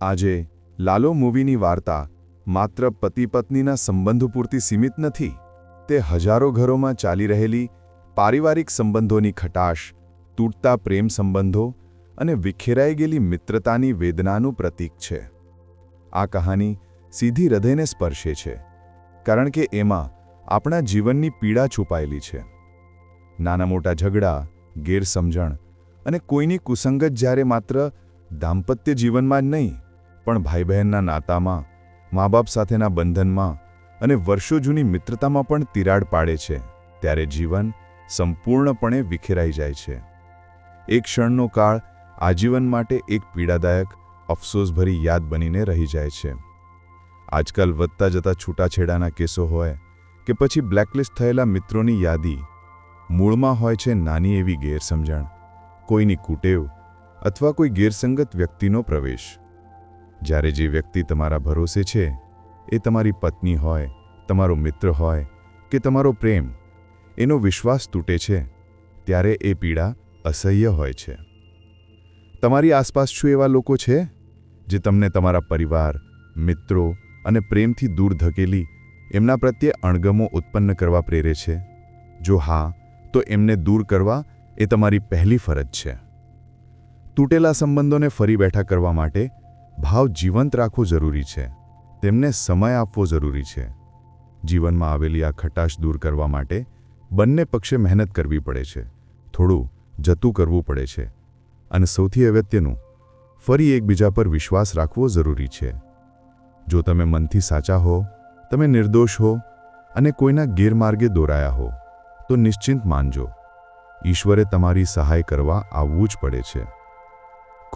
આજે, લાલો મૂવીની વાર્તા, માત્ર પતિ પત્નીના સંબંધો પૂરતી સીમિત નથી, તે હજારો ઘરોમાં ચાલી રહેલી પારિવારિક સંબંધોની ખટાશ, તૂટતા પ્રેમ સંબંધો અને વિખેરાઈ ગયેલી મિત્રતાની વેદનાનું પ્રતીક છે. આ કહાની સીધી હૃદયને સ્પર્શે છે, કારણ કે એમાં આપણા જીવનની પીડા છુપાયેલી છે. નાના મોટા ઝઘડા, ગેરસમજણ અને કોઈની કુસંગત જ્યારે માત્ર દાંપત્ય જીવનમાં જ નહીં પણ ભાઈ બહેનના નાતામાં મા બાપ સાથેના બંધનમાં અને વર્ષો જૂની મિત્રતામાં પણ તિરાડ પાડે છે, ત્યારે જીવન સંપૂર્ણપણે વિખેરાઈ જાય છે. એક ક્ષણનો કાળ આજીવન માટે એક પીડાદાયક, અફસોસભરી યાદ બનીને રહી જાય છે. આજકાલ વધતા જતા છૂટાછેડાના કેસો હોય કે પછી બ્લેકલિસ્ટ થયેલા મિત્રોની યાદી મૂળમાં હોય છે નાની એવી ગેરસમજણ, કોઈની કુટેવ અથવા કોઈ ગેરસંગત વ્યક્તિનો પ્રવેશ. જ્યારે જે વ્યક્તિ તમારા ભરોસે છે, એ તમારી પત્ની હોય, તમારો મિત્ર હોય કે તમારો પ્રેમ, એનો વિશ્વાસ તૂટે છે, ત્યારે એ પીડા અસહ્ય હોય છે. તમારી આસપાસ શું એવા લોકો છે, જે તમને તમારા પરિવાર, મિત્રો અને પ્રેમથી દૂર ધકેલી એમના પ્રત્યે અણગમો ઉત્પન્ન કરવા પ્રેરે છે? જો હા, તો એમને દૂર કરવા એ તમારી પહેલી ફરજ છે. તૂટેલા સંબંધોને ફરી બેઠા કરવા માટે ભાવ જીવંત રાખવો જરૂરી છે. તેમને સમય આપવો જરૂરી છે. જીવનમાં આવેલી આ ખટાશ દૂર કરવા માટે બંને પક્ષે મહેનત કરવી પડે છે. થોડું જતું કરવું પડે છે. અને સૌથી અગત્યનું, ફરી એકબીજા પર વિશ્વાસ રાખવો જરૂરી છે. જો તમે મનથી સાચા હો, તમે નિર્દોષ હો અને કોઈના ગેરમાર્ગે દોરાયા હો, તો નિશ્ચિંત માનજો. ઈશ્વરે તમારી સહાય કરવા આવવું જ પડે છે.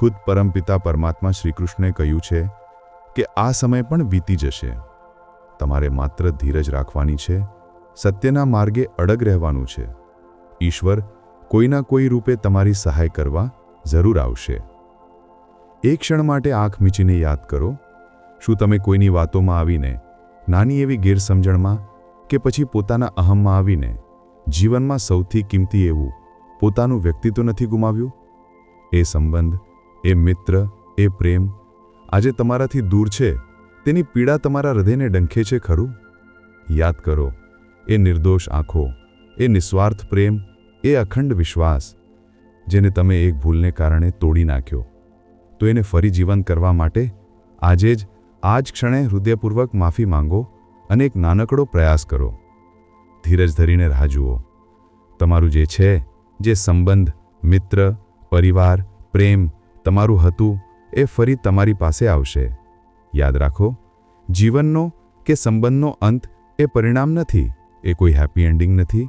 ખુદ પરમપિતા પરમાત્મા શ્રીકૃષ્ણે કહ્યું છે કે આ સમય પણ વીતી જશે. તમારે માત્ર ધીરજ રાખવાની છે, સત્યના માર્ગે અડગ રહેવાનું છે. ઈશ્વર કોઈના કોઈ રૂપે તમારી સહાય કરવા જરૂર આવશે. એક ક્ષણ માટે આંખ મીચીને યાદ કરો, શું તમે કોઈની વાતોમાં આવીને, નાની એવી ગેરસમજણમાં કે પછી પોતાના અહમમાં આવીને, જીવનમાં સૌથી કિંમતી એવું પોતાનું વ્યક્તિત્વ નથી ગુમાવ્યું? એ સંબંધ એ મિત્ર, એ પ્રેમ, આજે તમારાથી દૂર છે, તેની પીડા તમારા હૃદયને ડંખે છે, ખરું? યાદ કરો, એ નિર્દોષ આંખો, એ નિસ્વાર્થ પ્રેમ, એ અખંડ વિશ્વાસ, જેને તમે એક ભૂલને કારણે તોડી નાખ્યો. તો એને ફરી જીવંત કરવા માટે આજે જ આ જ ક્ષણે હૃદયપૂર્વક માફી માંગો અને એક નાનકડો પ્રયાસ કરો. ધીરજ ધરીને રાહ જુઓ. તમારું જે છે, જે સંબંધ, મિત્ર, પરિવાર, પ્રેમ તમારું હતું એ ફરી તમારી પાસે આવશે. યાદ રાખો, જીવનનો કે સંબંધનો અંત એ પરિણામ નથી, એ કોઈ હેપી એન્ડિંગ નથી.